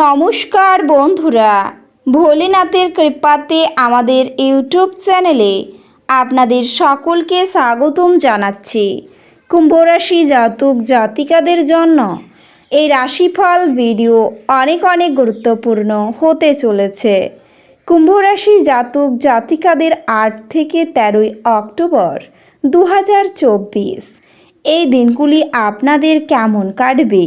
নমস্কার বন্ধুরা, ভোলেনাথের কৃপাতে আমাদের ইউটিউব চ্যানেলে আপনাদের সকলকে স্বাগতম জানাচ্ছি। কুম্ভরাশি জাতক জাতিকাদের জন্য এই রাশিফল ভিডিও অনেক অনেক গুরুত্বপূর্ণ হতে চলেছে। কুম্ভরাশি জাতক জাতিকাদের আট থেকে তেরোই অক্টোবর দু হাজার চব্বিশ। এই দিনগুলি আপনাদের কেমন কাটবে?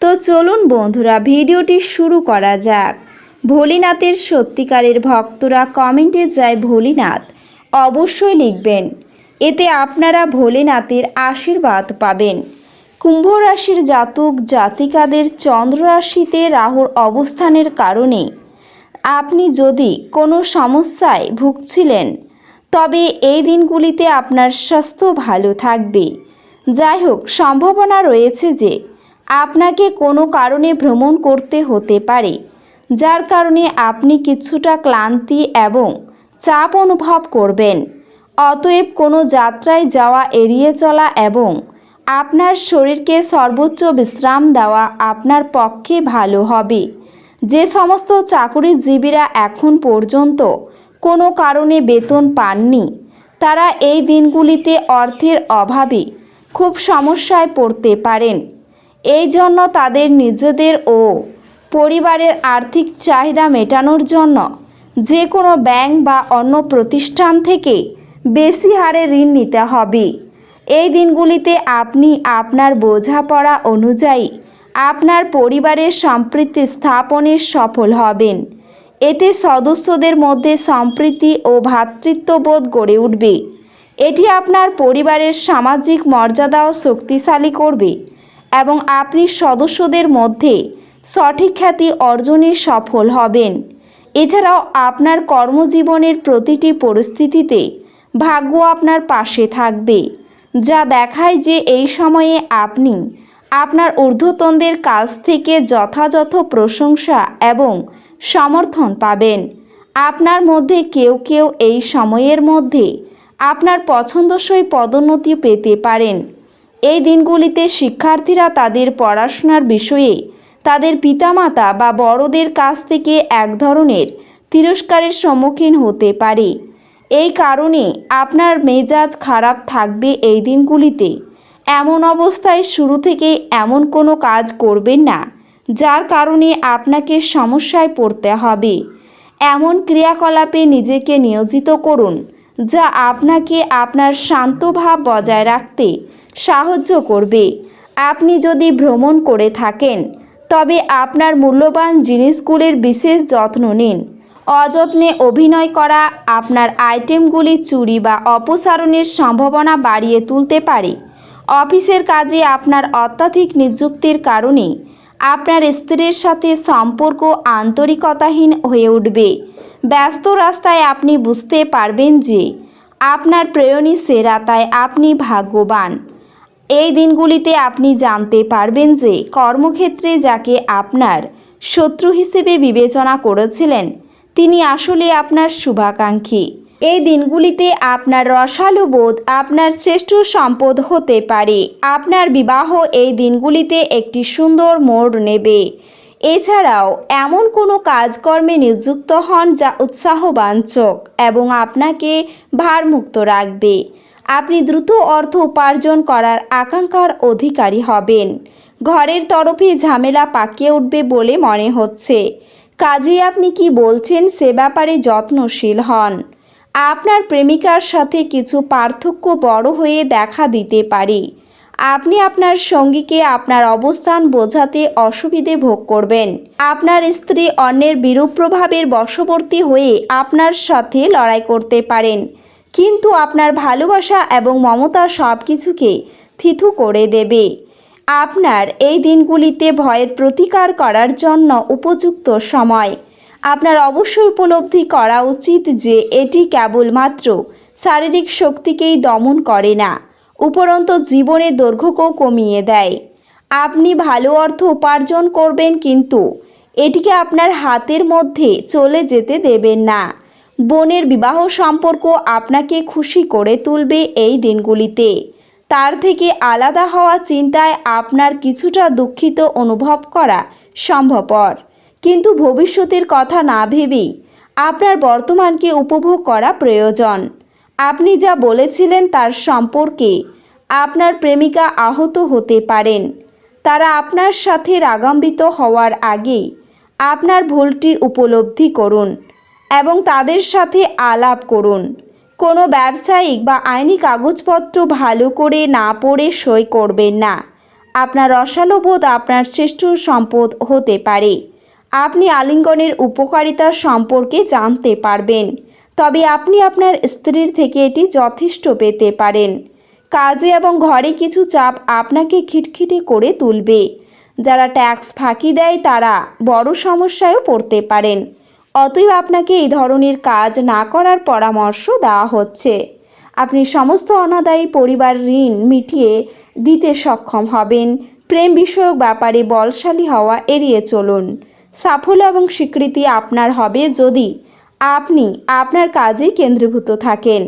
তো চলুন বন্ধুরা, ভিডিওটি শুরু করা যাক। ভোলিনাথের সত্যিকারের ভক্তরা কমেন্টে যায় ভোলিনাথ, অবশ্যই লিখবেন। এতে আপনারা ভোলেনাথের আশীর্বাদ পাবেন। কুম্ভ রাশির জাতক জাতিকাদের চন্দ্র রাশিতে রাহুর অবস্থানের কারণে আপনি যদি কোনো সমস্যায় ভুগছিলেন, তবে এই দিনগুলিতে আপনার স্বাস্থ্য ভালো থাকবে। যাই হোক, সম্ভাবনা রয়েছে যে আপনাকে কোনো কারণে ভ্রমণ করতে হতে পারে, যার কারণে আপনি কিছুটা ক্লান্তি এবং চাপ অনুভব করবেন। অতএব কোনো যাত্রায় যাওয়া এড়িয়ে চলা এবং আপনার শরীরকে সর্বোচ্চ বিশ্রাম দেওয়া আপনার পক্ষে ভালো হবে। যে সমস্ত চাকুরিজীবীরা এখন পর্যন্ত কোনো কারণে বেতন পাননি, তারা এই দিনগুলিতে অর্থের অভাবে খুব সমস্যায় পড়তে পারেন। এই জন্য তাদের নিজেদের ও পরিবারের আর্থিক চাহিদা মেটানোর জন্য যে কোনো ব্যাংক বা অন্য প্রতিষ্ঠান থেকে বেশি হারে ঋণ নিতে হবে। এই দিনগুলিতে আপনি আপনার বোঝাপড়া অনুযায়ী আপনার পরিবারের সম্প্রীতি স্থাপনে সফল হবেন। এতে সদস্যদের মধ্যে সম্প্রীতি ও ভ্রাতৃত্ববোধ গড়ে উঠবে। এটি আপনার পরিবারের সামাজিক মর্যাদাও শক্তিশালী করবে। এবং আপনি সদস্যদের মধ্যে সঠিক খ্যাতি অর্জনে সফল হবেন। এছাড়াও আপনার কর্মজীবনের প্রতিটি পরিস্থিতিতে ভাগ্য আপনার পাশে থাকবে, যা দেখায় যে এই সময়ে আপনি আপনার ঊর্ধ্বতনদের কাছ থেকে যথাযথ প্রশংসা এবং সমর্থন পাবেন। আপনার মধ্যে কেউ কেউ এই সময়ের মধ্যে আপনার পছন্দসই পদোন্নতি পেতে পারেন। এই দিনগুলিতে শিক্ষার্থীরা তাদের পড়াশোনার বিষয়ে তাদের পিতামাতা বা বড়দের কাছ থেকে এক ধরনের তিরস্কারের সম্মুখীন হতে পারে। এই কারণে আপনার মেজাজ খারাপ থাকবে এই দিনগুলিতে। এমন অবস্থায় শুরু থেকে এমন কোনো কাজ করবেন না, যার কারণে আপনাকে সমস্যায় পড়তে হবে। এমন ক্রিয়াকলাপে নিজেকে নিয়োজিত করুন যা আপনাকে আপনার শান্ত ভাব বজায় রাখতে সাহায্য করবে। আপনি যদি ভ্রমণ করে থাকেন, তবে আপনার মূল্যবান জিনিসগুলির বিশেষ যত্ন নিন। অযত্নে অভিনয় করা আপনার আইটেমগুলি চুরি বা অপসারণের সম্ভাবনা বাড়িয়ে তুলতে পারে। অফিসের কাজে আপনার অত্যাধিক নিযুক্তির কারণে আপনার স্ত্রীর সাথে সম্পর্ক আন্তরিকতাহীন হয়ে উঠবে। ব্যস্ত রাস্তায় আপনি বুঝতে পারবেন যে আপনার প্রেয়নী সেরা তাই আপনি ভাগ্যবান। এই দিনগুলিতে আপনি জানতে পারবেন যে কর্মক্ষেত্রে যাকে আপনার শত্রু হিসেবে বিবেচনা করেছিলেন, তিনি আসলে আপনার শুভাকাঙ্ক্ষী। এই দিনগুলিতে আপনার রসালো বোধ আপনার শ্রেষ্ঠ সম্পদ হতে পারে। আপনার বিবাহ এই দিনগুলিতে একটি সুন্দর মোড় নেবে। এছাড়াও এমন কোনো কাজকর্মে নিযুক্ত হন যা উৎসাহবাঞ্চক এবং আপনাকে ভারমুক্ত রাখবে। আপনি দ্রুত অর্থ উপার্জন করার আকাঙ্ক্ষার অধিকারী হবেন। ঘরের তরফে ঝামেলা পাকিয়ে উঠবে বলে মনে হচ্ছে। কাজে আপনি কি বলছেন সে ব্যাপারে যত্নশীল হন। আপনার প্রেমিকার সাথে কিছু পার্থক্য বড় হয়ে দেখা দিতে পারে। আপনি আপনার সঙ্গীকে আপনার অবস্থান বোঝাতে অসুবিধে ভোগ করবেন। আপনার স্ত্রী অন্যের বিরূপ প্রভাবের বশবর্তী হয়ে আপনার সাথে লড়াই করতে পারেন। কিন্তু আপনার ভালোবাসা এবং মমতা সব কিছুকে থিথু করে দেবে। আপনার এই দিনগুলিতে ভয়ের প্রতিকার করার জন্য উপযুক্ত সময়। আপনার অবশ্যই উপলব্ধি করা উচিত যে এটি কেবলমাত্র শারীরিক শক্তিকেই দমন করে না। উপরন্ত জীবনের দৈর্ঘ্যকেও কমিয়ে দেয়। আপনি ভালো অর্থ উপার্জন করবেন কিন্তু এটিকে আপনার হাতের মধ্যে চলে যেতে দেবেন না। বোনের বিবাহ সম্পর্ক আপনাকে খুশি করে তুলবে এই দিনগুলিতে। তার থেকে আলাদা হওয়া চিন্তায় আপনার কিছুটা দুঃখিত অনুভব করা সম্ভবপর। কিন্তু ভবিষ্যতের কথা না ভেবেই আপনার বর্তমানকে উপভোগ করা প্রয়োজন। আপনি যা বলেছিলেন তার সম্পর্কে আপনার প্রেমিকা আহত হতে পারেন। তারা আপনার সাথে রাগাম্বিত হওয়ার আগেই আপনার ভুলটি উপলব্ধি করুন এবং তাদের সাথে আলাপ করুন। কোনো ব্যবসায়িক বা আইনি কাগজপত্র ভালো করে না পড়ে সই করবেন না। আপনার রসালোবোধ আপনার শ্রেষ্ঠ সম্পদ হতে পারে। আপনি আলিঙ্গনের উপকারিতা সম্পর্কে জানতে পারবেন। তবে আপনি আপনার স্ত্রীর থেকে এটি যথেষ্ট পেতে পারেন। কাজে এবং ঘরে কিছু চাপ আপনাকে খিটখিটে করে তুলবে। যারা ট্যাক্স ফাঁকি দেয়, তারা বড় সমস্যায়ও পড়তে পারেন। অতএব আপনাকে এই ধরনের কাজ না করার পরামর্শ দেওয়া হচ্ছে। আপনি সমস্ত অনাদায়ী পরিবার ঋণ মিটিয়ে দিতে সক্ষম হবেন। প্রেম বিষয়ক ব্যাপারে বলশালী হওয়া এড়িয়ে চলুন। সাফল্য এবং স্বীকৃতি আপনার হবে যদি আপনি আপনার কাজে কেন্দ্রীভূত থাকেন।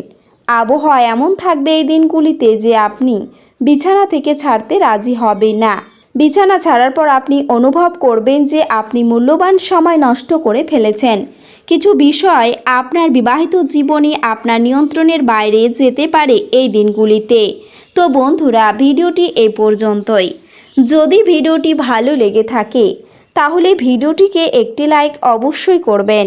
আবহাওয়া এমন থাকবে এই দিনগুলিতে যে আপনি বিছানা থেকে ছাড়তে রাজি হবে না। বিছানা ছাড়ার পর আপনি অনুভব করবেন যে আপনি মূল্যবান সময় নষ্ট করে ফেলেছেন। কিছু বিষয় আপনার বিবাহিত জীবনে আপনার নিয়ন্ত্রণের বাইরে যেতে পারে এই দিনগুলিতে। তো বন্ধুরা, ভিডিওটি এই পর্যন্তই। যদি ভিডিওটি ভালো লেগে থাকে, তাহলে ভিডিওটিকে একটি লাইক অবশ্যই করবেন।